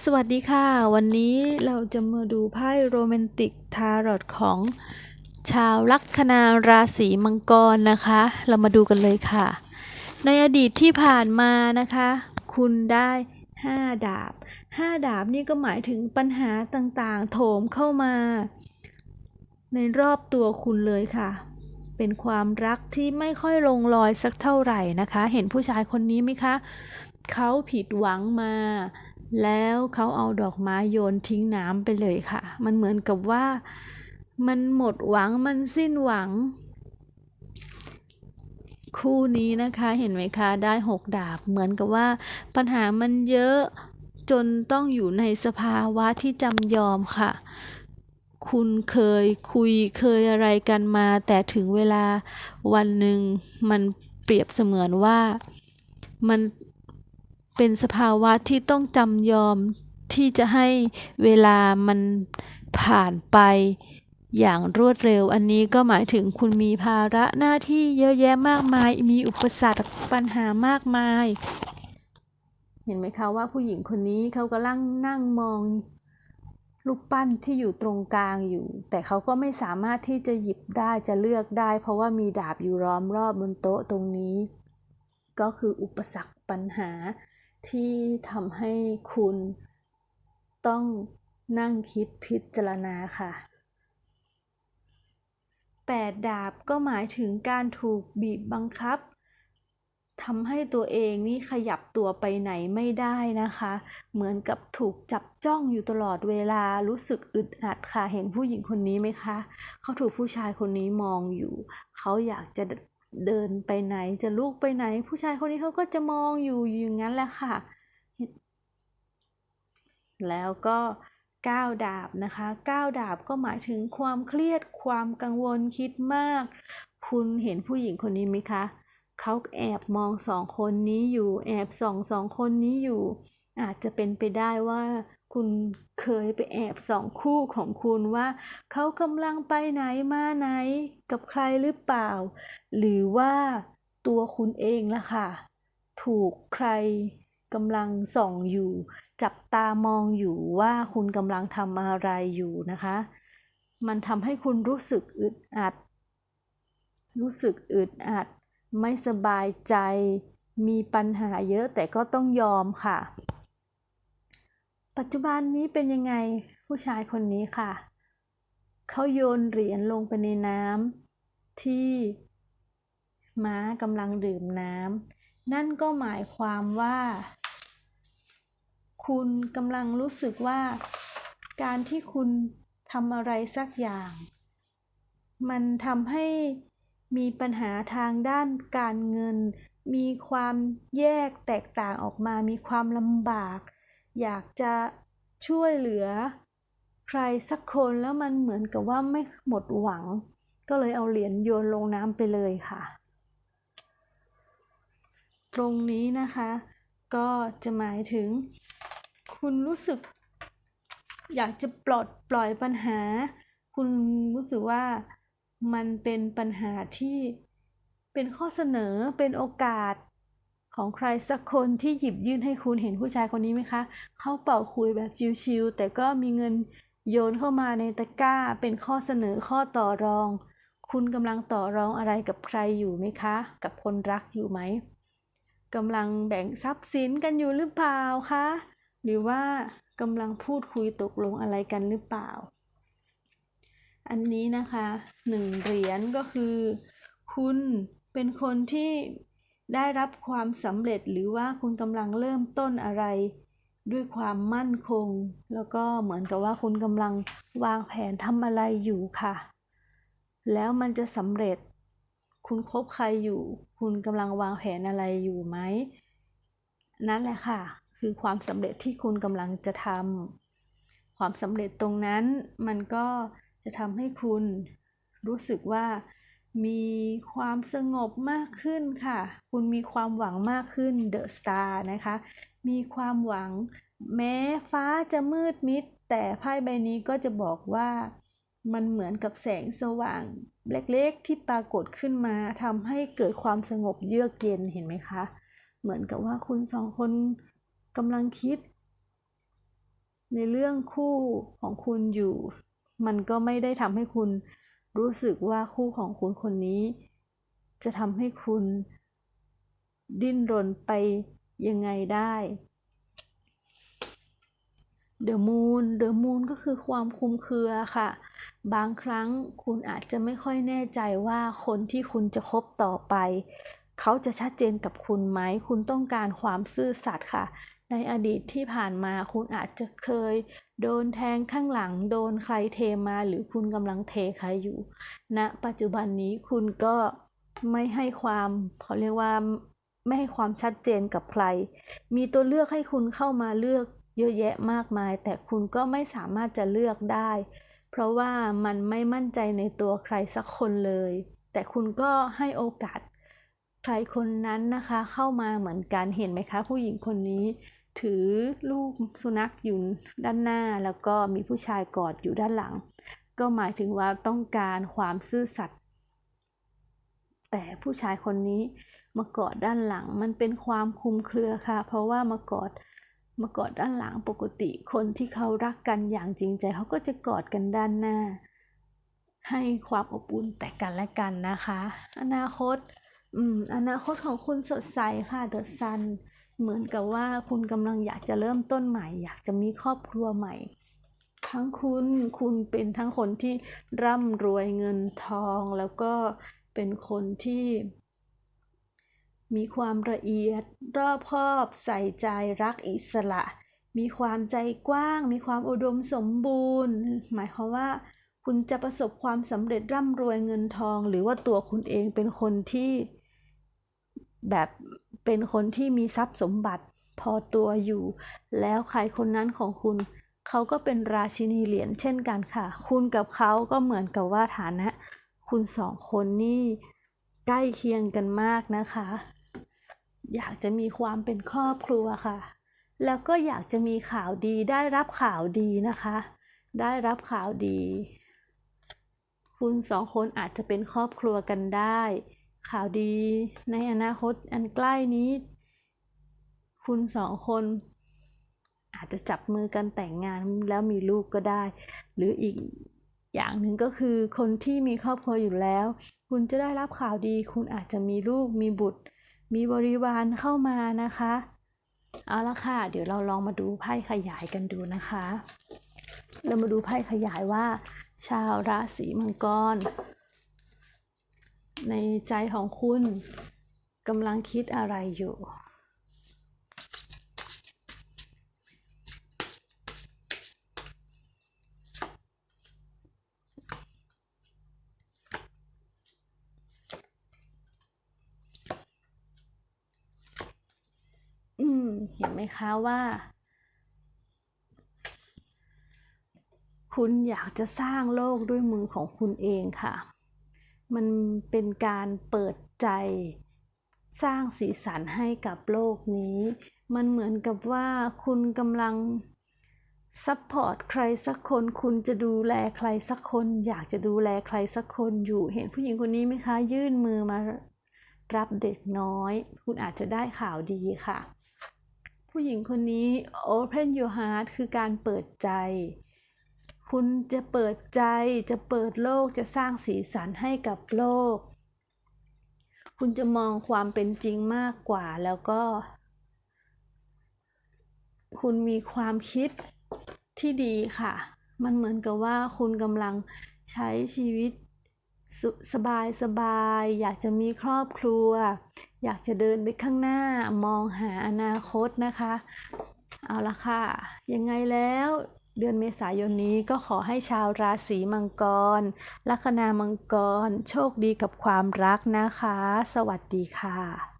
สวัสดีค่ะ วันนี้เราจะมาดูไพ่โรแมนติกทารอตของชาวลัคนาราศีมังกรนะคะ เรามาดูกันเลยค่ะ ในอดีตที่ผ่านมานะคะ คุณได้ 5 ดาบ 5 ดาบนี่ก็หมายถึงปัญหาต่างๆ โถมเข้ามา ในรอบตัวคุณเลยค่ะ เป็นความรักที่ไม่ค่อยลงรอยสักเท่าไหร่นะคะ เห็นผู้ชายคนนี้ไหมคะ เขาผิดหวังมา แล้วเขาเอาดอกไม้โยนทิ้งน้ำไปเลยค่ะ มันเหมือนกับว่ามันหมดหวังมันสิ้นหวัง คู่นี้นะคะเห็นไหมคะได้หกดาบ เหมือนกับว่าปัญหามันเยอะจนต้องอยู่ในสภาวะที่จำยอมค่ะ คุณเคยคุยเคยอะไรกันมา แต่ถึงเวลาวันหนึ่งมันเปรียบเสมือนว่ามัน เป็นสภาวะที่ต้องจำยอมที่จะให้เวลามันผ่านไปอย่างรวดเร็ว อันนี้ก็หมายถึงคุณมีภาระหน้าที่เยอะแยะมากมาย มีอุปสรรคปัญหามากมาย เห็นไหมคะว่าผู้หญิงคนนี้เขากำลังนั่งมองรูปปั้นที่อยู่ตรงกลางอยู่ แต่เขาก็ไม่สามารถที่จะหยิบได้จะเลือกได้ เพราะว่ามีดาบอยู่ล้อมรอบบนโต๊ะตรงนี้ ก็คืออุปสรรคปัญหา ที่ทำให้คุณต้องนั่งคิดพิจารณาค่ะแปดดาบก็หมายถึงการถูกบีบบังคับทำให้ตัวเองนี่ขยับตัวไปไหนไม่ได้นะคะ เหมือนกับถูกจับจ้องอยู่ตลอดเวลารู้สึกอึดอัดค่ะ เห็นผู้หญิงคนนี้ไหมคะ เขาถูกผู้ชายคนนี้มองอยู่ เขาอยากจะ เดินไปไหนจะลุกไปไหน ผู้ชายคนนี้เขาก็จะมองอยู่อย่างนั้นแหละค่ะ แล้วก็ก้าวดาบนะคะก้าวดาบก็หมายถึงความเครียดความกังวลคิดมาก คุณเห็นผู้หญิงคนนี้ไหมคะเขาแอบมองสองคนนี้อยู่ แอบส่องสองคนนี้อยู่ อาจจะเป็นไปได้ว่า คุณเคยไปแอบส่องคู่ของคุณว่า เขากำลังไปไหนมาไหน กับใครหรือเปล่า หรือว่าตัวคุณเองล่ะค่ะ ถูกใครกำลังส่องอยู่ จับตามองอยู่ว่าคุณกำลังทำอะไรอยู่นะคะ มันทำให้คุณรู้สึกอึดอัด รู้สึกอึดอัด ไม่สบายใจ มีปัญหาเยอะแต่ก็ต้องยอมค่ะ ปัจจุบันนี้เป็นยังไงผู้ชายคนนี้ค่ะ เขาโยนเหรียญลงไปในน้ำที่ม้ากำลังดื่มน้ำนั่นก็หมายความว่า คุณกำลังรู้สึกว่า การที่คุณทำอะไรสักอย่าง มันทำให้มีปัญหาทางด้านการเงิน มีความแยกแตกต่างออกมา มีความลำบาก อยากจะช่วยเหลือใครสักคนแล้วมันเหมือนกับว่าไม่หมดหวัง ก็เลยเอาเหรียญโยนลงน้ำไปเลยค่ะ ตรงนี้นะคะ ก็จะหมายถึง คุณรู้สึก อยากจะปลดปล่อยปัญหา คุณรู้สึกว่ามันเป็นปัญหาที่เป็นข้อเสนอเป็นโอกาส ของใครสักคนที่หยิบยื่นให้คุณเห็นผู้ชายคนนี้ไหมคะ เขาเป่าคุยแบบชิวๆแต่ก็มีเงินโยนเข้ามาในตะกร้า เป็นข้อเสนอข้อต่อรอง คุณกำลังต่อรองอะไรกับใครอยู่ไหมคะ กับคนรักอยู่ไหมกำลังแบ่งทรัพย์สินกันอยู่หรือเปล่าคะ หรือว่ากำลังพูดคุยตกลงอะไรกันหรือเปล่า อันนี้นะคะหนึ่งเหรียญก็คือ คุณเป็นคนที่ ได้รับความสำเร็จหรือว่าคุณกำลังเริ่มต้นอะไร ด้วยความมั่นคง แล้วก็เหมือนกับว่าคุณกำลังวางแผนทำอะไรอยู่ค่ะ แล้วมันจะสำเร็จ คุณคบใครอยู่ คุณกำลังวางแผนอะไรอยู่ไหม นั่นแหละค่ะ คือความสำเร็จที่คุณกำลังจะทำความสำเร็จตรงนั้นมันก็จะทำให้คุณรู้สึกว่า มีความสงบมากขึ้นค่ะ คุณมีความหวังมากขึ้นเดอะสตาร์นะคะ มีความหวังแม้ฟ้าจะมืดมิด แต่ไพ่ใบนี้ก็จะบอกว่ามันเหมือนกับแสงสว่างเล็กๆที่ปรากฏขึ้นมาทำให้เกิดความสงบเยือกเย็นเห็นไหมคะ เหมือนกับว่าคุณสองคนกำลังคิด ในเรื่องคู่ของคุณอยู่ มันก็ไม่ได้ทำให้คุณ รู้สึกว่าคู่ของคุณคนนี้ จะทำให้คุณ ดิ้นรนไปยังไงได้ The Moon The Moon ก็คือความคุมเครือค่ะ บางครั้งคุณอาจจะไม่ค่อยแน่ใจว่าคนที่คุณจะคบต่อไป เขาจะชัดเจนกับคุณไหม คุณต้องการความซื่อสัตย์ค่ะ ในอดีตที่ผ่านมาคุณอาจจะเคย โดนแทงข้างหลัง โดนใครเทมาหรือคุณกำลังเทใครอยู่ณปัจจุบันนี้คุณก็ไม่ให้ความเขาเรียกว่าไม่ให้ความชัดเจนกับใคร มีตัวเลือกให้คุณเข้ามาเลือกเยอะแยะมากมาย แต่คุณก็ไม่สามารถจะเลือกได้ เพราะว่ามันไม่มั่นใจในตัวใครสักคนเลย แต่คุณก็ให้โอกาสใครคนนั้นนะคะเข้ามาเหมือนกันเห็นไหมคะ ผู้หญิงคนนี้ ถือลูกสุนัขอยู่ด้านหน้า แล้วก็มีผู้ชายกอดอยู่ด้านหลัง ก็หมายถึงว่าต้องการความซื่อสัตย์แต่ผู้ชายคนนี้มากอดด้านหลังมันเป็นความคุมเครือค่ะ เพราะว่ามากอดมากอดด้านหลังปกติคนที่เขารักกันอย่างจริงใจเขาก็จะกอดกันด้านหน้า ให้ความอบอุ่นแต่กันและกันนะคะ อนาคต อืมอนาคตของคุณสดใสค่ะเดอะซัน เหมือนกับว่าคุณกำลังอยากจะเริ่มต้นใหม่ อยากจะมีครอบครัวใหม่ ทั้งคุณคุณเป็นทั้งคนที่ร่ำรวยเงินทอง แล้วก็เป็นคนที่มีความละเอียดรอบคอบใส่ใจรักอิสระ มีความใจกว้าง มีความอุดมสมบูรณ์ หมายความว่า คุณจะประสบความสำเร็จร่ำรวยเงินทอง หรือว่าตัวคุณเองเป็นคนที่แบบ เป็นคนที่มีทรัพย์สมบัติพอตัวอยู่ แล้วใครคนนั้นของคุณ เขาก็เป็นราชินีเหรียญเช่นกันค่ะ คุณกับเขาก็เหมือนกับว่าฐานะ คุณสองคนนี่ใกล้เคียงกันมากนะคะ อยากจะมีความเป็นครอบครัวค่ะ แล้วก็อยากจะมีข่าวดีได้รับข่าวดีนะคะ ได้รับข่าวดี คุณสองคนอาจจะเป็นครอบครัวกันได้ ข่าวดีในอนาคตอันใกล้นี้ คุณสองคน อาจจะจับมือกันแต่งงานแล้วมีลูกก็ได้ หรืออีกอย่างหนึ่งก็คือคนที่มีครอบครัวอยู่แล้ว คุณจะได้รับข่าวดี คุณอาจจะมีลูกมีบุตร มีบริวารเข้ามานะคะ เอาละค่ะ เดี๋ยวเราลองมาดูไพ่ขยายกันดูนะคะ เรามาดูไพ่ขยายว่า ชาวราศีมังกร ในใจของคุณกำลังคิดอะไรอยู่อืมเห็นไหมคะว่า คุณอยากจะสร้างโลกด้วยมือของคุณเองค่ะ มันเป็นการเปิดใจ สร้างสีสันให้กับโลกนี้ มันเหมือนกับว่าคุณกำลังซัพพอร์ตใครสักคน คุณจะดูแลใครสักคน อยากจะดูแลใครสักคนอยู่เห็นผู้หญิงคนนี้ไหมคะ ยื่นมือมารับเด็กน้อย คุณอาจจะได้ข่าวดีค่ะ ผู้หญิงคนนี้ open your heart คือการเปิดใจ คุณจะเปิดใจ จะเปิดโลก จะสร้างสีสันให้กับโลก คุณจะมองความเป็นจริงมากกว่า แล้วก็ คุณมีความคิดที่ดีค่ะ มันเหมือนกับว่าคุณกำลังใช้ชีวิตสสบายสบาย อยากจะมีครอบครัว อยากจะเดินไปข้างหน้า มองหาอนาคตนะคะ เอาละค่ะ ยังไงแล้ว เดือนเมษายนนี้ก็ขอให้ชาวราศีมังกร ลัคนามังกร โชคดีกับความรักนะคะ สวัสดีค่ะ